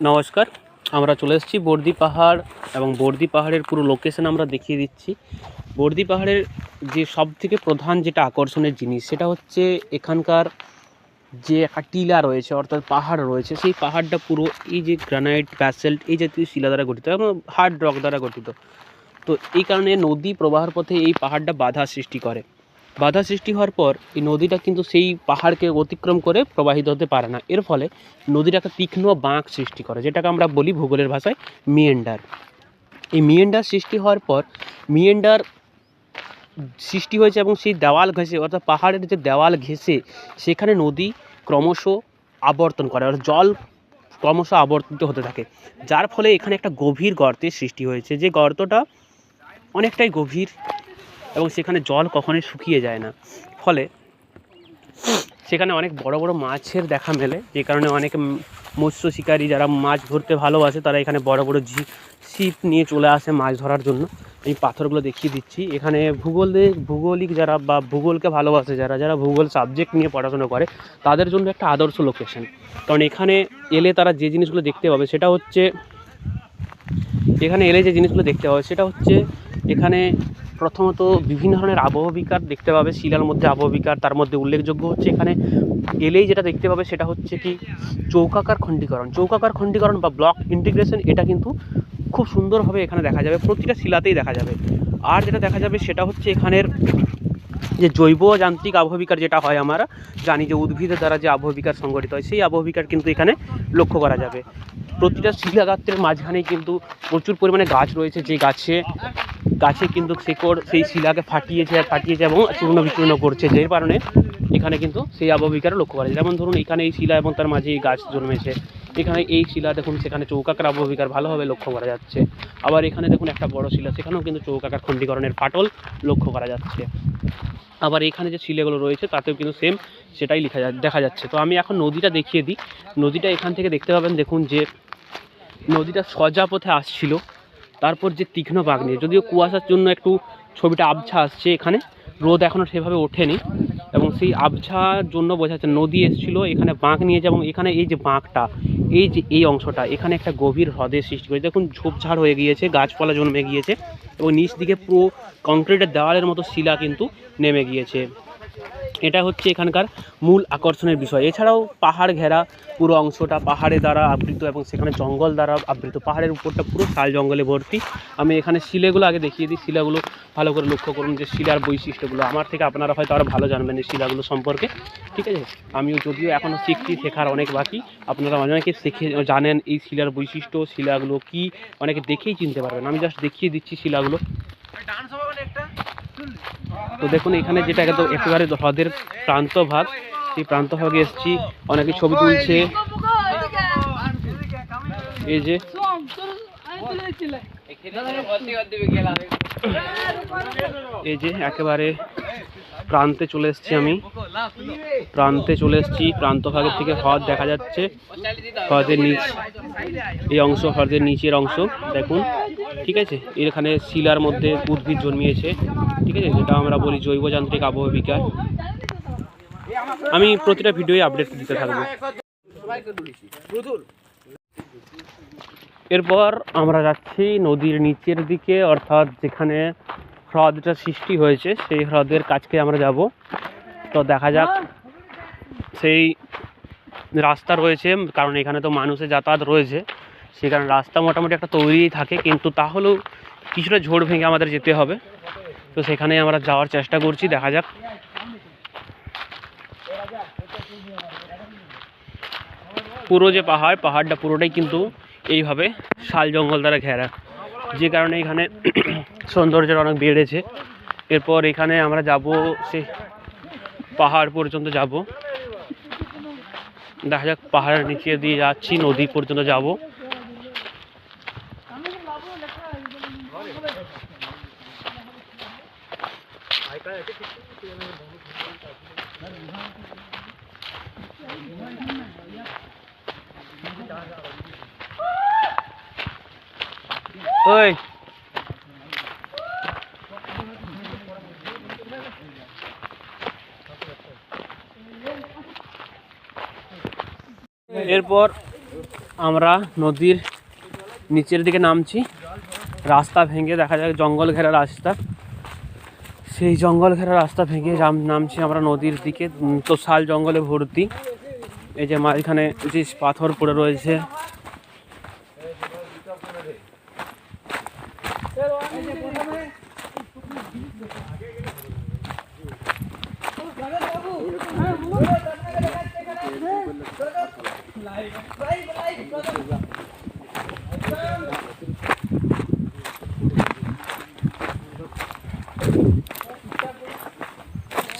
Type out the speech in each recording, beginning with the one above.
নমস্কার, আমরা চলে এসেছি বর্দি পাহাড় এবং বর্দি পাহাড়ের পুরো লোকেশন আমরা দেখিয়ে দিচ্ছি। বর্দি পাহাড়ের যে সব থেকে প্রধান যেটা আকর্ষণের জিনিস, সেটা হচ্ছে এখানকার যে একটা টিলা রয়েছে, অর্থাৎ পাহাড় রয়েছে, সেই পাহাড়টা পুরো এই যে গ্রানাইট ব্যাসেল্ট এই জাতীয় শিলা দ্বারা গঠিত এবং হার্ড রক দ্বারা গঠিত। তো এই কারণে নদী প্রবাহের পথে এই পাহাড়টা বাধা সৃষ্টি করে। বাধা সৃষ্টি হওয়ার পর এই নদীটা কিন্তু সেই পাহাড়কে অতিক্রম করে প্রবাহিত হতে পারে না। এর ফলে নদীর একটা তীক্ষ্ণ বাঁক সৃষ্টি করে, যেটাকে আমরা বলি ভূগোলের ভাষায় মিয়েন্ডার। এই মিয়েন্ডার সৃষ্টি হওয়ার পর মিয়েন্ডার সৃষ্টি হয়েছে এবং সেই দেওয়াল ঘেঁষে, অর্থাৎ পাহাড়ের যে দেওয়াল ঘেঁষে, সেখানে নদী ক্রমশ আবর্তন করে, অর্থাৎ জল ক্রমশ আবর্তিত হতে থাকে। যার ফলে এখানে একটা গভীর গর্তের সৃষ্টি হয়েছে। যে গর্তটা অনেকটাই গভীর এবং সেখানে জল কখনোই শুকিয়ে যায় না। ফলে সেখানে অনেক বড় বড় মাছের দেখা মেলে, যে কারণে অনেক মৎস্য শিকারী যারা মাছ ধরতে ভালোবাসে, তারা এখানে বড় বড় ঝি, ছিপ নিয়ে চলে আসে মাছ ধরার জন্য। আমি পাথরগুলো দেখিয়ে দিচ্ছি। এখানে ভূগোলে ভূগোলিক যারা বা ভূগোলকে ভালোবাসে যারা যারা ভূগোল সাবজেক্ট নিয়ে পড়াশোনা করে, তাদের জন্য একটা আদর্শ লোকেশন কারণ এখানে এলে তারা যে জিনিসগুলো দেখতে পাবে, সেটা হচ্ছে, এখানে এলে যে জিনিসগুলো দেখতে পাবে, সেটা হচ্ছে, এখানে প্রথমত বিভিন্ন ধরনের আবহবিকার দেখতে পাবে, শিলার মধ্যে আবহবিকার তার মধ্যে উল্লেখযোগ্য হচ্ছে এখানে এলেই যেটা দেখতে পাবে সেটা হচ্ছে কি চৌকাকার খণ্ডীকরণ। চৌকাকার খণ্ডীকরণ বা ব্লক ইন্টিগ্রেশন এটা কিন্তু খুব সুন্দরভাবে এখানে দেখা যাবে, প্রতিটা শিলাতেই দেখা যাবে। আর যেটা দেখা যাবে সেটা হচ্ছে এখানের যে জৈব যান্ত্রিক আবহবিকার যেটা হয় আমরা, জানি যে উদ্ভিদের দ্বারা যে আবহবিকার সংগঠিত হয়, সেই আবহবিকার কিন্তু এখানে লক্ষ্য করা যাবে। প্রতিটা শিলাগাত্রের মাঝখানেই কিন্তু প্রচুর পরিমাণে গাছ রয়েছে, যে গাছে গাছে কিন্তু শেকড় সেই শিলাকে ফাটিয়েছে ফাটিয়েছে এবং চূর্ণ বিচূর্ণ করছে যে কারণে এখানে কিন্তু সেই আবহবিকার লক্ষ্য করা যায়। যেমন ধরুন, এখানে এই শিলা এবং তার মাঝে এই গাছ জন্মেছে। এখানে এই শিলা দেখুন, সেখানে চৌকাকার আবহবিকার ভালোভাবে লক্ষ্য করা যাচ্ছে। আবার এখানে দেখুন একটা বড় শিলা, সেখানেও কিন্তু চৌকাকার খণ্ডীকরণের ফাটল লক্ষ্য করা যাচ্ছে। আবার এখানে যে শিলেগুলো রয়েছে, তাতেও কিন্তু সেম সেটাই লেখা দেখা যাচ্ছে। তো আমি এখন নদীটা দেখিয়ে দিই। নদীটা এখান থেকে দেখতে পাবেন, দেখুন যে নদীটা সজা পথে আসছিল। তারপর যে তীক্ষ্ণ বাঘ নিয়ে, যদিও কুয়াশার জন্য একটু ছবিটা আবছা আসছে এখানে, রোদ এখনও সেভাবে ওঠেনি। এবং সেই আবছার জন্য বোঝা যাচ্ছে নদী এসেছিল, এখানে বাঁক নিয়েছে এবং এখানে এই যে বাঁকটা এই যে, এই অংশটা, এখানে একটা গভীর হ্রদের সৃষ্টি করেছে। দেখুন, ঝোপঝাড় হয়ে গিয়েছে, গাছপালা জন্মে গিয়েছে এবং নিচ দিকে পুরো কংক্রিটের দেওয়ালের মতো শিলা কিন্তু নেমে গিয়েছে। এটা হচ্ছে এখানকার মূল আকর্ষণের বিষয়। এছাড়াও পাহাড় ঘেরা পুরো অংশটা পাহাড়ে দ্বারা আবৃত এবং সেখানে জঙ্গল দ্বারা আবৃত। পাহাড়ের উপরটা পুরো শাল জঙ্গলে ভর্তি। আমি এখানে শিলেগুলো আগে দেখিয়ে দিই। শিলাগুলো ভালো করে লক্ষ্য করুন যে শিলার বৈশিষ্ট্যগুলো। আমার থেকে আপনারা হয়তো আরও ভালো জানবেন এই শিলাগুলো সম্পর্কে। ঠিক আছে? আমিও যদিও এখনও শিখছি, শেখার অনেক বাকি। আপনারা অনেকে শিখে, জানেন এই শিলার বৈশিষ্ট্য, শিলাগুলো কি? অনেকে দেখেই চিনতে পারবেন। আমি জাস্ট দেখিয়ে দিচ্ছি শিলাগুলো। তো দেখুন, এখানে যেটা একদম একেবারে হ্রদের প্রান্ত ভাগ, সেই প্রান্ত ভাগে এসেছি। অনেকে ছবি তুলছে। এই যে। এই যে, একেবারে প্রান্তে চলে এসেছি আমি। প্রান্তে চলে এসেছি। প্রান্ত ভাগের থেকে হ্রদ দেখা যাচ্ছে। হ্রদের নিচ এই অংশ, হ্রদের নিচের অংশ। দেখুন। ঠিক আছে? এখানে শিলার মধ্যে উদ্ভিদ জন্মিয়েছে, ঠিক আছে? যেটা আমরা বলি জৈবযান্ত্রিক আবহবিকা আমি প্রতিটা ভিডিওই আপডেট দিতে থাকব। এরপর আমরা যাচ্ছি নদীর নিচের দিকে, অর্থাৎ যেখানে হ্রদটা সৃষ্টি হয়েছে, সেই হ্রদের কাছকে আমরা যাব। তো দেখা যাক, সেই রাস্তা রয়েছে, কারণ এখানে তো মানুষের যাতায়াত রয়েছে। সেখানে রাস্তা মোটামুটি একটা তৈরিই থাকে, কিন্তু তাহলেও কিছুটা ঝোড় ভেঙে আমাদের যেতে হবে। তো সেখানে আমরা যাওয়ার চেষ্টা করছি, দেখা যাক। পুরো যে পাহাড়, পাহাড়টা পুরোটাই কিন্তু এইভাবে শাল জঙ্গল দ্বারা ঘেরা। যে কারণে এখানে সৌন্দর্যটা অনেক বেড়েছে। এরপর এখানে আমরা যাব, সে পাহাড় পর্যন্ত যাব। দেখা যাক পাহাড়ের নিচে দিয়ে যাচ্ছি, নদী পর্যন্ত যাব। ওই। এরপর আমরা নদীর নিচের দিকে নামছি। রাস্তা ভেঙে দেখা যায় জঙ্গল ঘেরা রাস্তা। সেই জঙ্গল ঘেরা রাস্তা ভেঙে নামছি আমরা নদীর দিকে তো শাল জঙ্গলে ভর্তি। এই যে মাঝখানে যে পাথর পড়ে রয়েছে।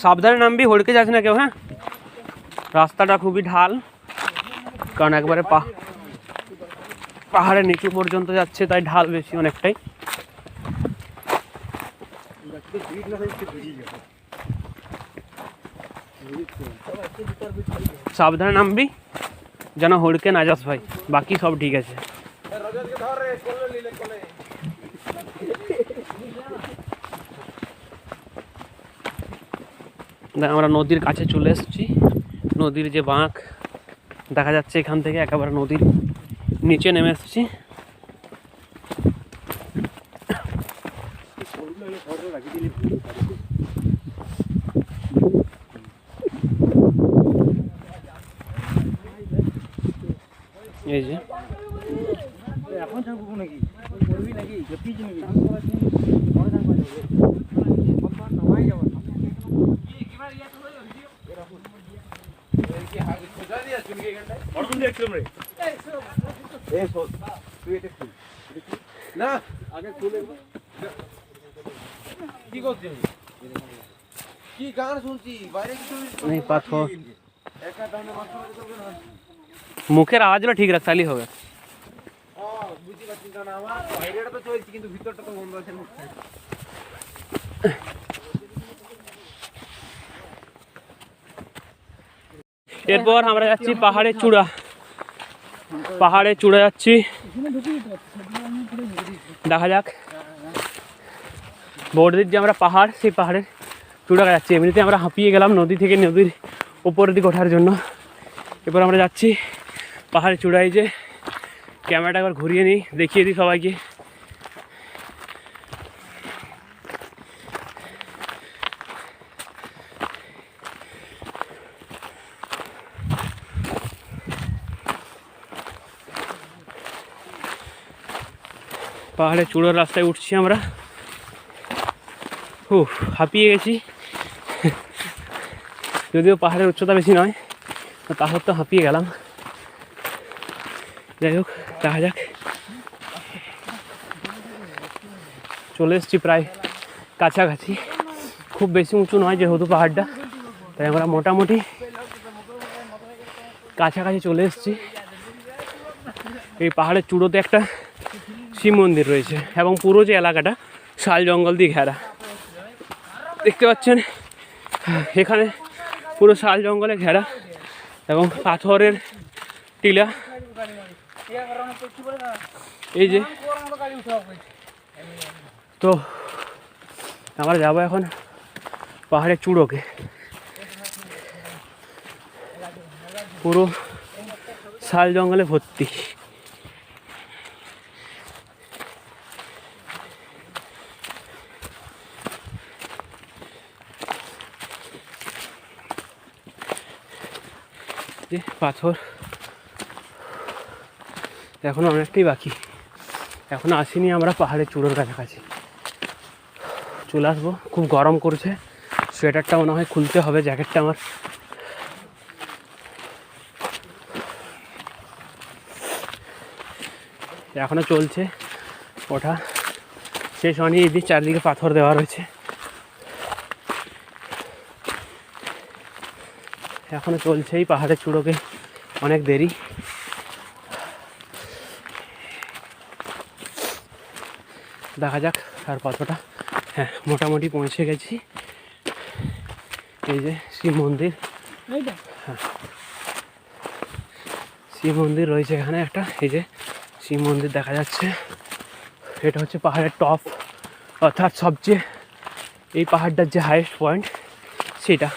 সাবধানে নামবি, হড়কে যাস না কেউ হ্যাঁ? রাস্তাটা খুবই ঢাল, কারণ একবারে পাহাড়ের নিচু পর্যন্ত যাচ্ছে, তাই ঢাল বেশি অনেকটাই। সাবধানে নামবি, যেন হড়কে না যাস ভাই, বাকি সব ঠিক আছে। আমরা নদীর কাছে চলে এসেছি। নদীর যে বাঁক, দেখা যাচ্ছে এখান থেকে একেবারে নদীর নিচে নেমে এসেছি এই যে এখন থাকব নাকি করবি নাকি পিছ নাকি না আগে খুলে কি করছিস কি গান শুনছি বাইরে কিছু এই পাথর একা দামে মুখের আওয়াজগুলো ঠিক রাখ তাহলেই হবে। ও বুঝতে পারছি না আমার বাইরেটা তো চলছে কিন্তু ভিতরটা তো বন্ধ আছে এরপর আমরা যাচ্ছি পাহাড়ের চূড়া। পাহাড়ে চূড়া যাচ্ছি। দেখা যাক। বড়দির যে আমরা পাহাড়, সেই পাহাড়ের চূড়া যাচ্ছি। এমনিতে আমরা হাঁপিয়ে গেলাম নদী থেকে নদীর উপরের দিকে ওঠার জন্য। এরপর আমরা যাচ্ছি পাহাড়ের চূড়ায় যে ক্যামেরাটা একবার ঘুরিয়ে নিই, দেখিয়ে দিই সবাইকে। পাহাড়ের চূড়োর রাস্তায় উঠছি আমরা। ও হাঁপিয়ে গেছি। যদিও পাহাড়ের উচ্চতা বেশি নয় তাহলে তো হাঁপিয়ে গেলাম। যাই হোক, দেখা যাক। চলে এসেছি প্রায় কাছাকাছি। খুব বেশি উঁচু নয় যেহেতু পাহাড়টা, তাই আমরা মোটামুটি কাছাকাছি চলে এসেছি। এই পাহাড়ের চূড়োতে একটা শিব মন্দির রয়েছে এবং পুরো যে এলাকাটা শাল জঙ্গল দিয়ে ঘেরা। দেখতে পাচ্ছেন, এখানে পুরো শাল জঙ্গলে ঘেরা এবং পাথরের টিলা। এই যে, তো আমরা যাব এখন পাহাড়ের চূড়োকে। পুরো শাল জঙ্গলে ভর্তি। যে পাথর। এখনও অনেকটাই বাকি। এখনও আসিনি আমরা পাহাড়ের চূড়োর কাছাকাছি। চলে আসব। খুব গরম করছে। সোয়েটারটা মনে হয় খুলতে হবে, জ্যাকেটটা আমার। এখনও চলছে। ওঠা। শেষ হয়নি। এদিক চারদিকে পাথর দেওয়া রয়েছে। এখনও চলছে এই পাহাড়ের চূড়োকে অনেক দেরি। দেখা যাক আর কতটা। হ্যাঁ মোটামুটি পৌঁছে গেছি। এই যে শিব মন্দির। হ্যাঁ। শিব মন্দির রয়েছে এখানে একটা। এই যে শিব মন্দির দেখা যাচ্ছে। এটা হচ্ছে পাহাড়ের টপ। অর্থাৎ সবচেয়ে এই পাহাড়টার যে হাইয়েস্ট পয়েন্ট সেটা।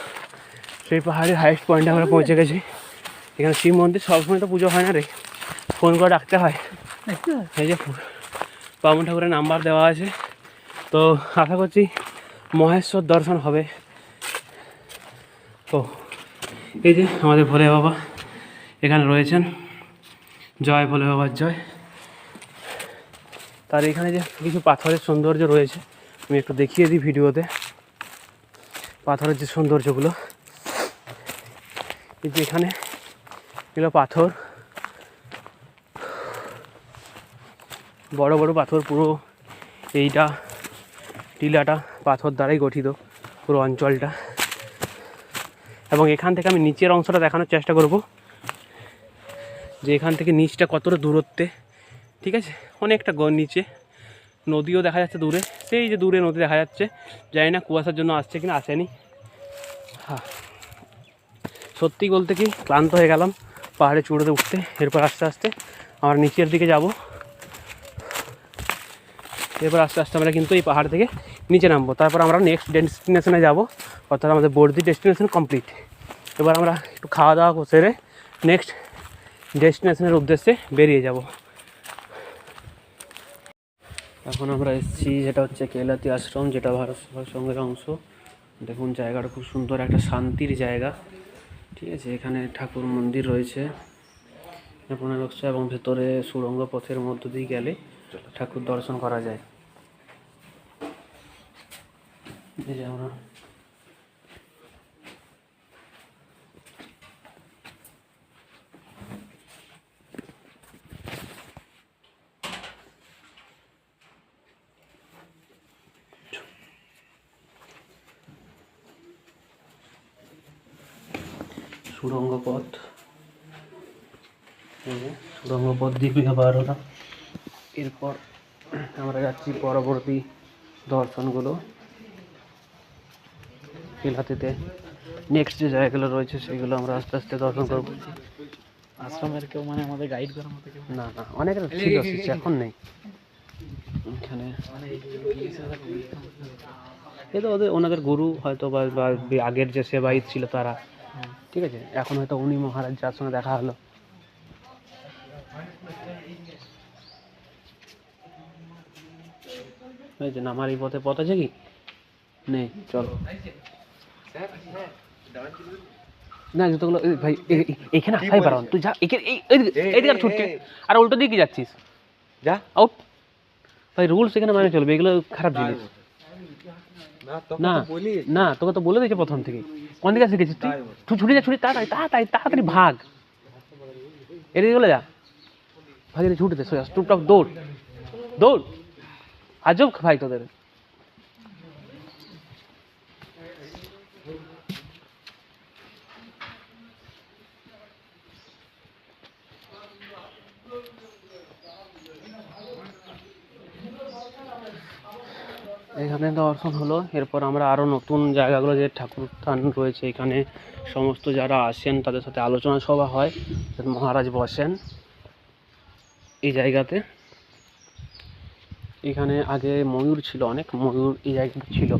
সেই পাহাড়ের হাইয়েস্ট পয়েন্টে আমরা পৌঁছে গেছি। এখানে শিব মন্দির সবসময় তো পুজো হয় না রে। ফোন করে ডাকতে হয়। এই যে বামুন ঠাকুরের নাম্বার দেওয়া আছে। তো আশা করছি মহেশ্বর দর্শন হবে। ও এই যে আমাদের ভোলে বাবা এখানে রয়েছেন। জয় ভোলে বাবার জয়। তার এখানে যে কিছু পাথরের সৌন্দর্য রয়েছে আমি একটু দেখিয়ে দিই ভিডিওতে। পাথরের যে সৌন্দর্যগুলো। এই যে এখানে এগুলো পাথর। বড় বড় পাথর পুরো এইটা, টিলাটা পাথর দ্বারাই গঠিত পুরো অঞ্চলটা। এবং এখান থেকে আমি নিচের অংশটা দেখানোর চেষ্টা করব, যে এখান থেকে নিচটা কতটা দূরত্বে, ঠিক আছে? অনেকটা নিচে। নদীও দেখা যাচ্ছে দূরে। সেই যে দূরে নদী দেখা যাচ্ছে, জানি না কুয়াশার জন্য আসছে কিনা, আসেনি। হ্যাঁ। সত্যি বলতে কি ক্লান্ত হয়ে গেলাম, পাহাড়ে চূড়োতে উঠতে, এরপর আস্তে আস্তে আমরা নিচের দিকে যাব। এরপর আস্তে আস্তে আমরা কিন্তু এই পাহাড় থেকে নিচে নামবো। তারপর আমরা নেক্সট ডেস্টিনেশনে যাব, অর্থাৎ আমাদের বর্দি ডেস্টিনেশন কমপ্লিট এবার আমরা একটু খাওয়া দাওয়া সেরে নেক্সট ডেস্টিনেশনের উদ্দেশ্যে বেরিয়ে যাব। এখন আমরা এসেছি, যেটা হচ্ছে কেলাতি আশ্রম, যেটা ভারত সেবা সংঘের অংশ। দেখুন, জায়গাটা খুব সুন্দর, একটা শান্তির জায়গা। ঠিক আছে এখানে ঠাকুর মন্দির রয়েছে। পনেরো বক্স এবং ভেতরে সুড়ঙ্গ পথের মধ্য দিয়ে গেলে ঠাকুর দর্শন করা যায়। এই যে আমরা সুড়ঙ্গ পথ সুড়ঙ্গ পথ দিয়ে বার হলাম এরপর আমরা যাচ্ছি পরবর্তী দর্শনগুলো। কেলাতিতে নেক্সট যে জায়গাগুলো রয়েছে সেগুলো আমরা আস্তে আস্তে দর্শন করব। আশ্রমের কেউ মানে আমাদের গাইড করার মতো কেউ? না না অনেক ছিল এখন নেই। এখানে এই তো ওদের ওনাদের গুরু হয়তো বা বা আগের যে সেবায়িত ছিল তারা। ঠিক আছে? এখন হয়তো উনি মহারাজ যার সঙ্গে দেখা হলো। এই যে নামার এই পথে পথ আছে কি? নেই চলো। না জুতোগুলো ভাই এখানে আসাই পারো তুই যা এখানে এই এইদিকে এইদিকে আর ছুটকে। আর উল্টো দিকে যাচ্ছিস? যা। আউট ভাই রুলস এখানে মানে চলবে এগুলো খারাপ জিনিস। না না তোকে তো বলে দিয়েছে প্রথম থেকে কোন দিকে শিখেছিস তুই? তুই ছুটি যা ছুটি তাড়াতাড়ি তাড়াতাড়ি তাড়াতাড়ি ভাগ। এদিকে চলে যা। ভাই এদিকে ছুটে দে সোজা টুকটাক দৌড়। দৌড়। আজব ভাই তোদের। এখানে দর্শন হলো। এরপর আমরা আরও নতুন জায়গাগুলো যে ঠাকুর স্থান রয়েছে, এখানে সমস্ত যারা আসেন তাদের সাথে আলোচনা সভা হয়। মহারাজ বসেন এই জায়গাতে। এখানে আগে ময়ূর ছিল অনেক, ময়ূর এই জায়গাতে ছিল।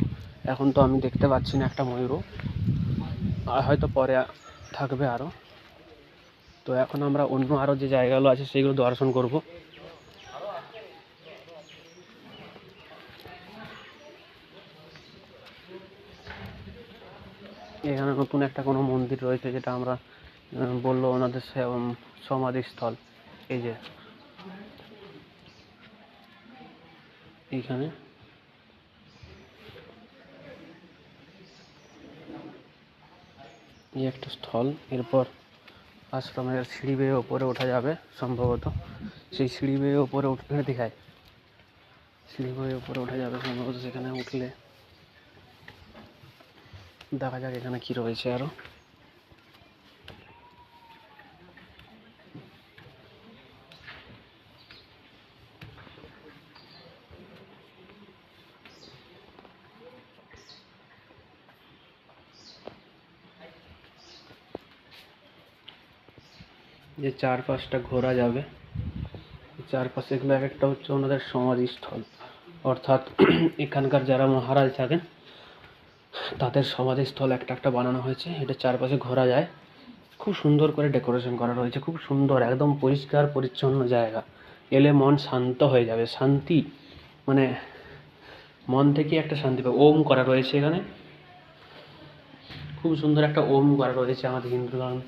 এখন তো আমি দেখতে পাচ্ছি না একটা ময়ূরও। আর হয়তো পরে থাকবে আরও তো এখন আমরা অন্য আরও যে জায়গাগুলো আছে, সেগুলো দর্শন করব। এখানে নতুন একটা কোনো মন্দির রয়েছে যেটা আমরা বলল ওনাদের সমাধিস্থল। এই যে। এইখানে। এই একটা স্থল। এরপর আশ্রমের সিঁড়ি বেয়ে ওপরে ওঠা যাবে সম্ভবত। সেই সিঁড়ি বেয়ে ওপরে উঠতে দেখায়। সিঁড়ি বেয়ে ওপরে ওঠা যাবে সম্ভবত সেখানে উঠলে। দেখা যাক এখানে কি রয়েছে আরও। যে চারপাশটা ঘোরা যাবে, চারপাশে এগুলো এক একটা হচ্ছে ওনাদের সমাধিস্থল। অর্থাৎ এখানকার যারা মহারাজ থাকেন তাদের সমাধিস্থল একটা একটা বানানো হয়েছে। এটা চারপাশে ঘোরা যায়। খুব সুন্দর করে ডেকোরেশন করা রয়েছে। খুব সুন্দর, একদম পরিষ্কার, পরিচ্ছন্ন জায়গা। এলে মন শান্ত হয়ে যাবে। শান্তি মানে মন থেকে একটা শান্তি পাবে। ওম করা রয়েছে এখানে। খুব সুন্দর একটা ওম করা রয়েছে আমাদের হিন্দু ধর্ম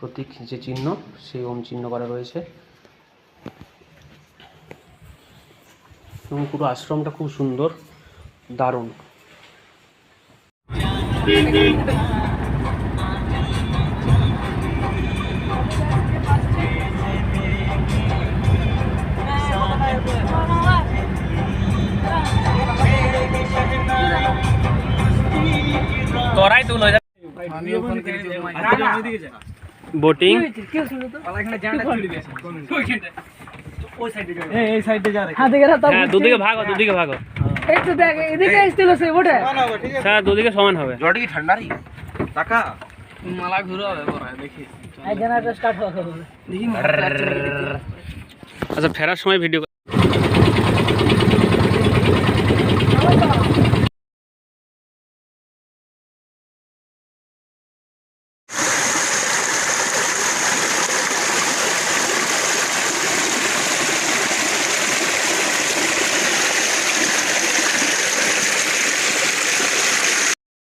প্রতীক যে চিহ্ন, সেই ওম চিহ্ন করা রয়েছে। এবং পুরো আশ্রমটা খুব সুন্দর, দারুণ। তোরাই তুলো বোটিং এই সাইডে যা হাতে গেলে তো হ্যাঁ দুদিকে ভাগো দুদিকে ভাগো। একটু দেখ এদিকে আসছিল সে ওঠে হ্যাঁ দুদিকে সমান হবে। জলটা কি ঠান্ডা রে টাকা একজন একটা স্টার্ট হবে আচ্ছা ফেরার সময় ভিডিও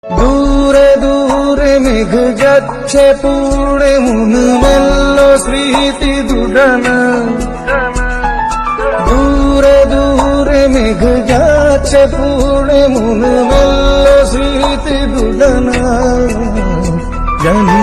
দূরে দূরে মেঘ যাচ্ছে পুড়ে মন মেল্ল স্মৃতি দুডানা দূরে দূরে মেঘ যাচ্ছে পুড়ে মন মেল্ল স্মৃতি দুডানা জানি